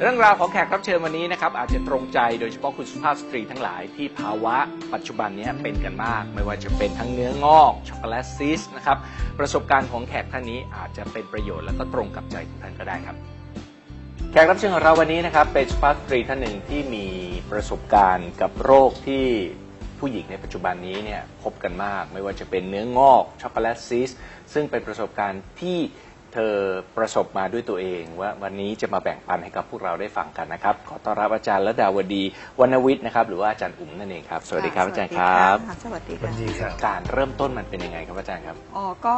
เรื่องราวของแขกรับเชิญวันนี้นะครับอาจจะตรงใจโดยเฉพาะคุณสุภาพสตรีทั้งหลายที่ภาวะปัจจุบันนี้เป็นกันมาก ไม่ว่าจะเป็นทั้งเนื้องอกช็อกโกแลตซิสนะครับประสบการณ์ของแขกท่านนี้อาจจะเป็นประโยชน์และก็ตรงกับใจของท่านก็ได้ครับ แขกรับเชิญของเราวันนี้นะครับเป็นสุภาพสตรีท่านหนึ่งที่มีประสบการณ์กับโรคที่ผู้หญิงในปัจจุบันนี้เนี่ยพบกันมาก ไม่ว่าจะเป็นเนื้องอกช็อกโกแลตซิสซึ่งเป็นประสบการณ์ที่ เธอประสบมาด้วยตัวเองว่าวันนี้จะมาแบ่งปันให้กับพวกเราได้ฟังกันนะครับ ขอต้อนรับอาจารย์ระดาวดีวรรณวิทย์นะครับหรือว่าอาจารย์อุ๋มนั่นเองครับสวัสดีครับอาจารย์ครับสวัสดีสวัค่ะสดีครับการเริ่มต้นมันเป็นยังไงครับอาจารย์ครับอ๋อก็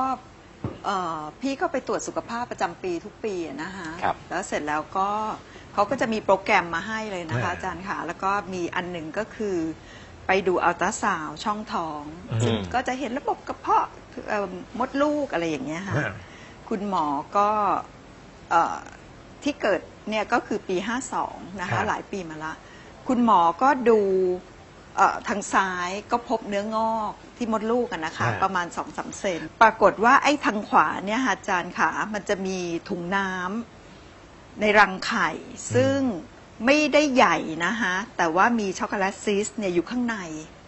เอ่อพี่ก็ไปตรวจสุขภาพประจำปีทุกปีอะนะคะครับแล้วเสร็จแล้วก็เขาก็จะมีโปรแกรมมาให้เลยนะคะอ่าอาจารย์ค่ะแล้วก็มีอันหนึ่งก็คือไปดูอัลตราซาวด์ช่องท้องอืมซึ่งก็จะเห็นระบบกระเพาะเอ่อมดลูกอะไรอย่างเงี้ยค่ะอ่า คุณหมอก็เอ่อที่เกิดเนี่ยก็คือปี 52 นะครัคะบหลายปีมาละ คุณหมอก็ดูเอ่อทางซ้ายก็พบเนื้องอกที่มดลูกกันนะคะ ประมาณ2อสเซน ปรากฏว่าไอ้ทางขวาเนี่ยค่ะอาจารย์ขามันจะมีถุงน้ำในรังไข่ ซึ่งไม่ได้ใหญ่นะคะ แต่ว่ามีช็อกโกแลตซีสเนี่ยอยู่ข้างใน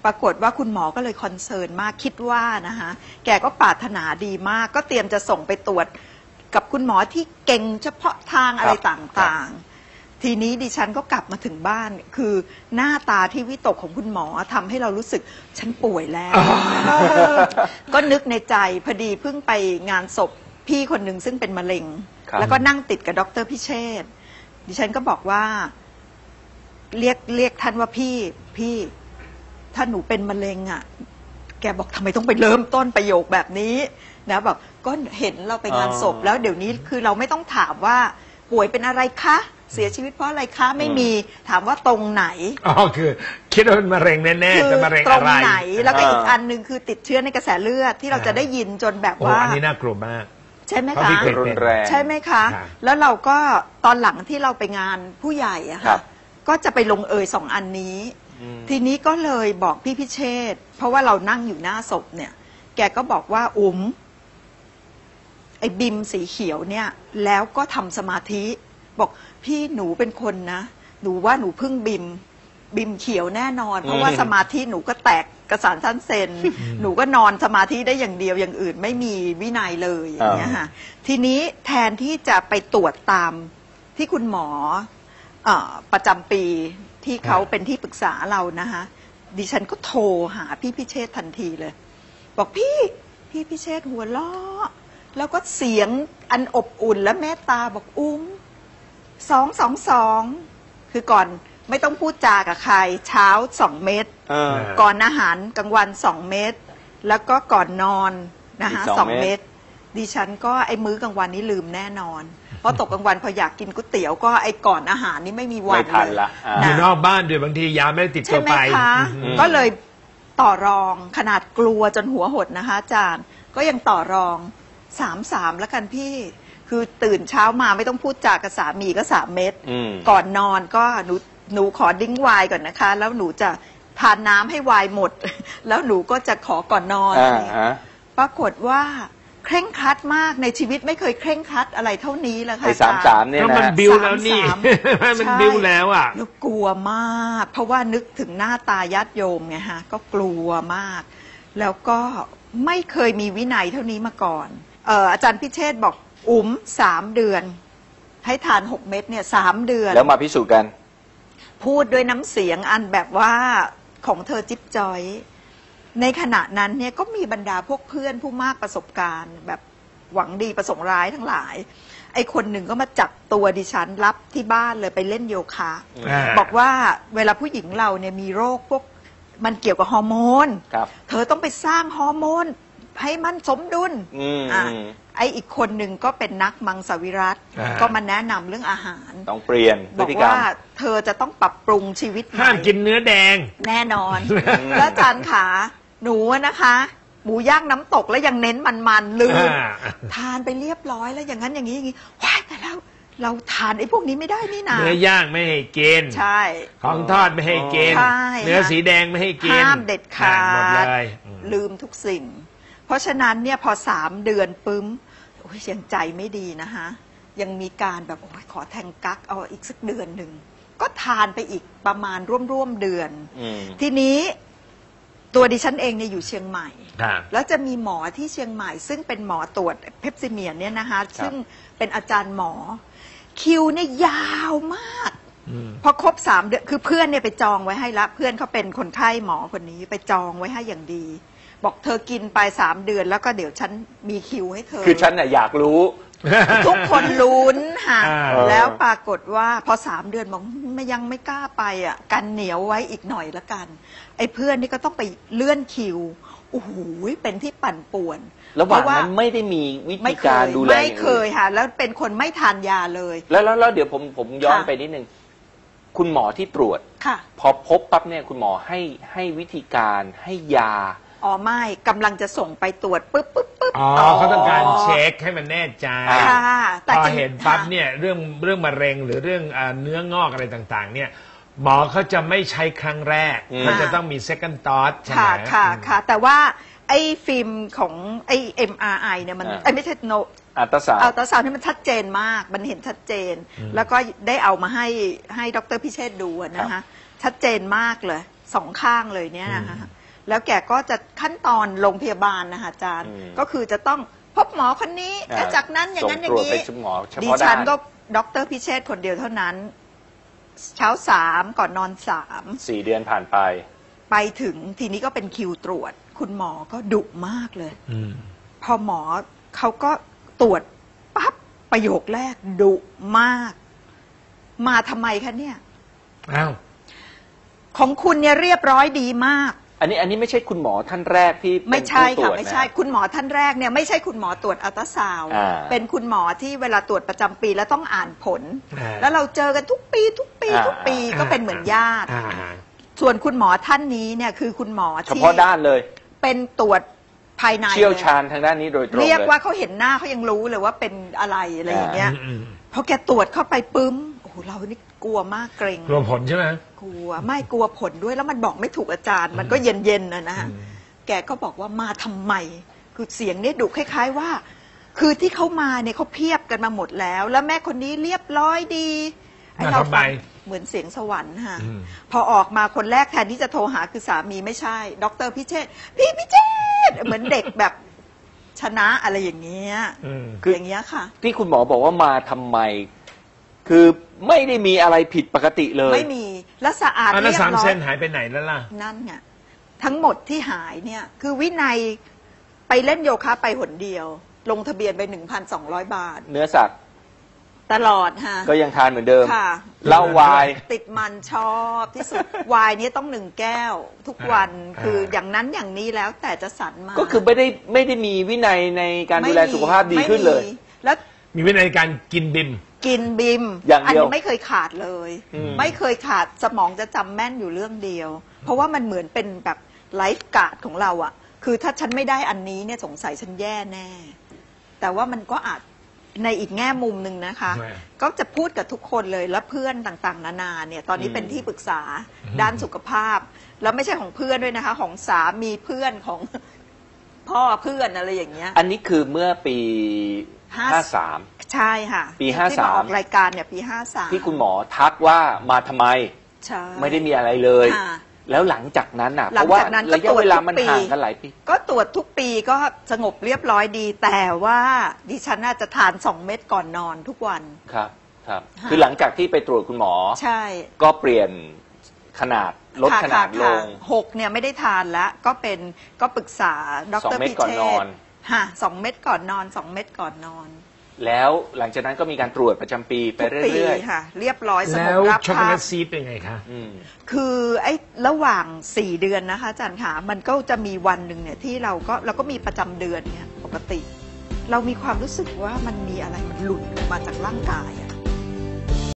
ปรากฏว่าคุณหมอก็เลยคอนเซิร์นมากคิดว่านะคะแกก็ปรารถนาดีมาก ก็เตรียมจะส่งไปตรวจกับคุณหมอที่เก่งเฉพาะทางอะไรครับต่างๆ ทีนี้ดิฉันก็กลับมาถึงบ้าน คือหน้าตาที่วิตกของคุณหมอทำให้เรารู้สึกฉันป่วยแล้ว ก็นึกในใจพอดีเพิ่งไปงานศพพี่คนหนึ่งซึ่งเป็นมะเร็ง ครับ แล้วก็นั่งติดกับดรพิเชษฐ์ดิฉันก็บอกว่า เรียกเรียกท่านว่าพี่พี่ ถ้าหนูเป็นมะเร็งอะ แกบอกทำไมต้องไปเริ่มต้นประโยคแบบนี้นะบอกก็เห็นเราไปงานศพอ๋อแล้วเดี๋ยวนี้คือเราไม่ต้องถามว่าป่วยเป็นอะไรคะ เสียชีวิตเพราะอะไรคะไม่มีถามว่าตรงไหนอ๋อคือ คิดว่าเป็นมะเร็งแน่คืๆแต่มะเร็งตรอะงไรไหน แล้วก็อีกอ่าอันหนึ่งคือติดเชื้อในกระแสเลือดที่เราจะได้ยินจนแบบโอ้ว่าอันนี้น่ากลัวมากใช่ไหมเพราะคะพี่เคยรุนแรงใช่ไหมคะครับแล้วเราก็ตอนหลังที่เราไปงานผู้ใหญ่อะครัค่ะบก็จะไปลงเอยสองอันนี้อืม ทีนี้ก็เลยบอกพี่พิเชษฐ์เพราะว่าเรานั่งอยู่หน้าศพเนี่ย แกก็บอกว่าอุ๋มไอ้บิมสีเขียวเนี่ย แล้วก็ทำสมาธิ บอกพี่หนูเป็นคนนะหนูว่าหนูเพึ่งบิม บิมเขียวแน่นอน เพราะว่าอืมสมาธิหนูก็แตกกระสานสั้นเซน หนูก็นอนสมาธิได้อย่างเดียวอย่างอื่น ไม่มีวินัยเลยอย่างเงี้ยค่ะทีนี้แทนที่จะไปตรวจตามที่คุณหมอเออประจำปี ที่เขาอ่าเป็นที่ปรึกษาเรานะคะดิฉันก็โทรหาพี่พิเชษฐ์ทันทีเลย บอกพี่พี่พิเชษฐ์หัวเราะแล้วก็เสียงอันอบอุ่นและเมตตาบอกอุ้มสองสองสองคือก่อนไม่ต้องพูดจากับใคร เช้าสองเม็ดเออก่อนอาหารกลางวันสองเม็ดแล้วก็ก่อนนอนนะคะอีกสสอองงเม็เม็ดดดิฉันก็ไอ้มื้อกลางวันนี้ลืมแน่นอน เพราะตกกลางวันพออยากกินก๋วยเตี๋ยวก็ไอ้ก่อนอาหารนี่ไม่มีวันไม่ทันเลยละอ่า อยู่นอกบ้านด้วยบางทียาไม่ได้ติดตัใช่วไหมไป คะอืม ก็เลยต่อรองขนาดกลัวจนหัวหดนะคะ อาจารย์ก็ยังต่อรองสามสามแล้วกันพี่ คือตื่นเช้ามาไม่ต้องพูดจากับสามีก็สามเม็ด อืม ก่อนนอนก็หนูหนูขอดิ้งไวน์ก่อนนะคะ แล้วหนูจะทานน้ำให้ไวน์หมด แล้วหนูก็จะขอก่อนนอนอ่าฮะ ปรากฏว่า เคร่งครัดมากในชีวิตไม่เคยเคร่งครัดอะไรเท่านี้เลยค่ะไอ้สามสามเนี่ยก็นะมันบิวแล้วนี่ สามมันใช่บิวแล้วอะแล้วกลัวมาก เพราะว่านึกถึงหน้าตาญาติโยมไงฮะ ก็กลัวมาก แล้วก็ไม่เคยมีวินัยเท่านี้มาก่อนเอออาจารย์พิเชษฐ์บอกอุ๋มสามเดือน ให้ทานหกเม็ดเนี่ยสามเดือน แล้วมาพิสูจน์กัน พูดด้วยน้ำเสียงอันแบบว่าของเธอจิ๊บจอย ในขณะนั้นเนี่ยก็มีบรรดาพวกเพื่อนผู้มากประสบการณ์ แบบหวังดีประสงค์ร้ายทั้งหลาย ไอ้คนหนึ่งก็มาจับตัวดิฉันรับที่บ้านเลยไปเล่นโยคะ อ่า บอกว่าเวลาผู้หญิงเราเนี่ยมีโรคพวกมันเกี่ยวกับฮอร์โมน ครับ เธอต้องไปสร้างฮอร์โมน ให้มันสมดุลอืมอะอืม ไออีกคนหนึ่งก็เป็นนักมังสวิรัตอ่า ก็มาแนะนำเรื่องอาหาร ต้องเปลี่ยนพบฤอกติกรรว่ามเธอจะต้องปรับปรุงชีวิตใหม่ห้ามกินเนื้อแดง แน่นอนอืมแล้วอาจารย์ขา หนูอะนะคะ หมูย่างน้ำตกแล้วยังเน้นมันๆลืม อ่า ทานไปเรียบร้อยแล้วอย่างนั้นอย่างนี้อย่างนี้ว้ายแต่แล้วเราทานไอ้พวกนี้ไม่ได้นี่นาเนื้อย่างไม่ให้กินใช่ ของทอดไม่ให้กินใช่ เนื้อสีแดงไม่ให้กินห้ามเด็ดขาหมดดเลยอืม ลืมทุกสิ่ง เพราะฉะนั้นเนี่ยพอสามเดือนปึ้มโอ้ยยังใจไม่ดีนะคะยังมีการแบบโอ้ยขอแทงกักเอาอีกสักเดือนหนึ่ง ก็ทานไปอีกประมาณร่วมๆเดือน อืม ทีนี้ ตัวดิฉันเองเนี่ยอยู่เชียงใหม่ครับแล้วจะมีหมอที่เชียงใหม่ ซึ่งเป็นหมอตรวจเพปซิเมียนเนี่ยนะคะ ซึ่งเป็นอาจารย์หมอ คิวเนี่ยยาวมาก อืม พอครบสามเดือนคือเพื่อนเนี่ยไปจองไว้ให้ละ เพื่อนเขาเป็นคนไข้หมอคนนี้ไปจองไว้ให้อย่างดี บอกเธอกินไปสามเดือนแล้วก็เดี๋ยวฉันมีคิวให้เธอ คือฉันน่ะอยากรู้ ทุกคนลุ้นค่ะอ่า แล้วปรากฏว่าพอสามเดือนบอกไม่ยังไม่กล้าไปอะกันเหนียวไว้อีกหน่อยละกัน ไอ้เพื่อนนี่ก็ต้องไปเลื่อนคิวโอ้โหเป็นที่ปั่นป่วนระหว่างเพนั้นไม่ได้มีวิไม่ธีเคการยดูแลไม่อย่างเคอื่ยนค่ะ แล้วเป็นคนไม่ทานยาเลย แล้วแล้วแล้วเดี๋ยวผมผมย้อนค่ะ ไปนิดนึงคุณหมอที่ตรวจ ค่ะ พอพบปั๊บเนี่ยคุณหมอให้ให้วิธีการให้ยา อ๋อไม่กำลังจะส่งไปตรวจปุ๊บปุ๊บปุ๊บอ๋อต่เขาต้องการเช็คให้มันแน่ใจอ่าค่ะแต่พอจริงเห็นปั๊บค่ะ เนี่ยเรื่องเรื่องมะเร็งหรือเรื่องอ่าเนื้องอกอะไรต่างๆ เนี่ยหมอเขาจะไม่ใช้ครั้งแรกอืม เขาจะต้องมี second thought ใช่ไหม ค่ะค่ะอืมค่ะแต่ว่าไอ้ฟิล์มของไอ้ MRI เนี่ยมันอ่า ไอ้ไม่ใช่โนอัลตราซาวด์อัลตราซาวน์นี่มันชัดเจนมาก มันเห็นชัดเจน แล้วก็ได้เอามาให้ให้ดรพิเชษฐ์ดูอะนะคะชัดเจนมากเลยสองข้างเลยเนี่ยนะคะ แล้วแกก็จะขั้นตอนโรงพยาบาลนะคะอาจารย์ อืมก็คือจะต้องพบหมอคนนี้อ่าแล้วจากนั้นอย่างนั้นอย่างนี้ส่งตรวจไปหมอเฉพาะดิฉันด้าน ก็ดรพิเชษฐ์คนเดียวเท่านั้น เช้าสามก่อนนอนสามสี่เดือนผ่านไป ไปถึงทีนี้ก็เป็นคิวตรวจ คุณหมอก็ดุมากเลย อืม พอหมอเขาก็ตรวจปั๊บประโยคแรกดุมาก มาทำไมคะเนี่ย อ้าว ของคุณเนี่ยเรียบร้อยดีมาก อันนี้อันนี้ไม่ใช่คุณหมอท่านแรกที่เป็นไม่ใช่ผู้ตรค่ะวจไม่นะใช่คุณหมอท่านแรกเนี่ยไม่ใช่คุณหมอตรวจอัลตราซาวด์อ่าเป็นคุณหมอที่เวลาตรวจประจำปีแล้วต้องอ่านผล อ่า แล้วเราเจอกันทุกปีทุกปีอ่า ทุกปีก็เป็นเหมือนญาติ อ่าส่วนคุณหมอท่านนี้เนี่ยคือคุณหมอเฉที่พาะด้านเลยเป็นตรวจภายในเชี่ยวลชาญทางด้านนี้โดยตรงเรียกเลยว่าเขาเห็นหน้าเขายังรู้เลยว่าเป็นอะไรอะไรอย่างเงี้ยอืมพอแกตรวจเข้าไปปึ้มโอ้โหเรานี่กลัวมากเกรง รวมผลใช่ไหม กลัว ไม่กลัวผลด้วยแล้วมันบอกไม่ถูกอาจารย์ มันก็เย็นเย็นๆนะนะฮะอืมแกก็บอกว่ามาทำไม คือเสียงเนี่ยดุคล้าย ๆว่า คือที่เขามาเนี่ยเขาเพียบกันมาหมดแล้ว แล้วแม่คนนี้เรียบร้อยดีไอ้มาเราทำไมฟังเหมือนเสียงสวรรค์ค่ะอืมพอออกมาคนแรกแทนที่จะโทรหาคือสามีไม่ใช่ ดรพิเชษฐ์พี่พิเชษฐ์เหมือนเด็กแบบชนะอะไรอย่างเงี้ยอืมคืออย่างเงี้ยค่ะ ที่คุณหมอบอกว่ามาทำไม คือไม่ได้มีอะไรผิดปกติเลย ไม่มี และสะอาดอันนั้เรีนยบสามร้อเซยนหายไปไหนแล้วล่ะ นั่นไงทั้งหมดที่หายเนี่ย คือวินัยไปเล่นโยคะไปหนเดียว ลงทะเบียนไป 1,200 บาท เนื้อสัตว์ตลอดฮะ ก็ยังทานเหมือนเดิมค่ะ เหล้าวาย ติดมันชอบที่สุด วายนี้ต้องหนึ่งแก้ว ทุกวันอ่า คืออย่างนั้นอย่างนี้แล้วแต่จะสรรมาก็คือไม่ได้ไม่ได้มีวินัยในการดูแลไม่มีสุขภาพดีขึ้นเลย ไม่มีแล้ว มีวินัยการกินบิม กินบิมอย่างเดียวนี้ไม่เคยขาดเลย อืม ไม่เคยขาดสมองจะจำแม่นอยู่เรื่องเดียว เพราะว่ามันเหมือนเป็นแบบไลฟ์การ์ดของเราอะคือถ้าฉันไม่ได้อันนี้เนี่ยสงสัยฉันแย่แน่ แต่ว่ามันก็อาจในอีกแง่มุมหนึ่งนะคะทำไมก็จะพูดกับทุกคนเลยแล้วเพื่อนต่างๆ นานาเนี่ยตอนนี้อืม เป็นที่ปรึกษาอืมด้านสุขภาพ แล้วไม่ใช่ของเพื่อนด้วยนะคะ ของสามีเพื่อนของพ่อเพื่อนอะไรอย่างเงี้ย อันนี้คือเมื่อปีห้า53 ใช่ค่ะปีที่ห้าสามที่ออกรายการเนี่ยปีห้าสามที่คุณหมอทักว่ามาทำไมใช่ ไม่ได้มีอะไรเลย ค่ะแล้วหลังจากนั้นอะหเพลังราะว่าจากนั้นก็ระยะเวลามันตรวจทุกปี ห่างกันหลายปี ก็ตรวจทุกปีก็สงบเรียบร้อยดี แต่ว่าดิฉันน่าจะทานสองเม็ดก่อนนอนทุกวัน ครับครับ ค่ะ คือหลังจากที่ไปตรวจคุณหมอ ใช่ก็เปลี่ยนขนาดลดค่ะขนาดค่ะลค่ะง หกเนี่ยไม่ได้ทานแล้ว ก็เป็นก็ปรึกษาดสองรเม็ดพิก่อนเชนอษนค่ะสองเม็ดก่อนนอนสองเม็ดก่อนนอน แล้วหลังจากนั้นก็มีการตรวจประจำปีไปทุกปีเรื่อยค่ะ เรียบร้อยสงแล้บวรับช็อกโกภาแลพ ตซีดเป็นไงคะ ๆอืม คือไอ้ระหว่างสี่เดือนนะคะอาจารย์ค่ะมันก็จะมีวันหนึ่งเนี่ยที่เราก็เราก็มีประจำเดือนเนี่ยปกติ เรามีความรู้สึกว่ามันมีอะไรมันหลุดออกมาจากร่างกายอะ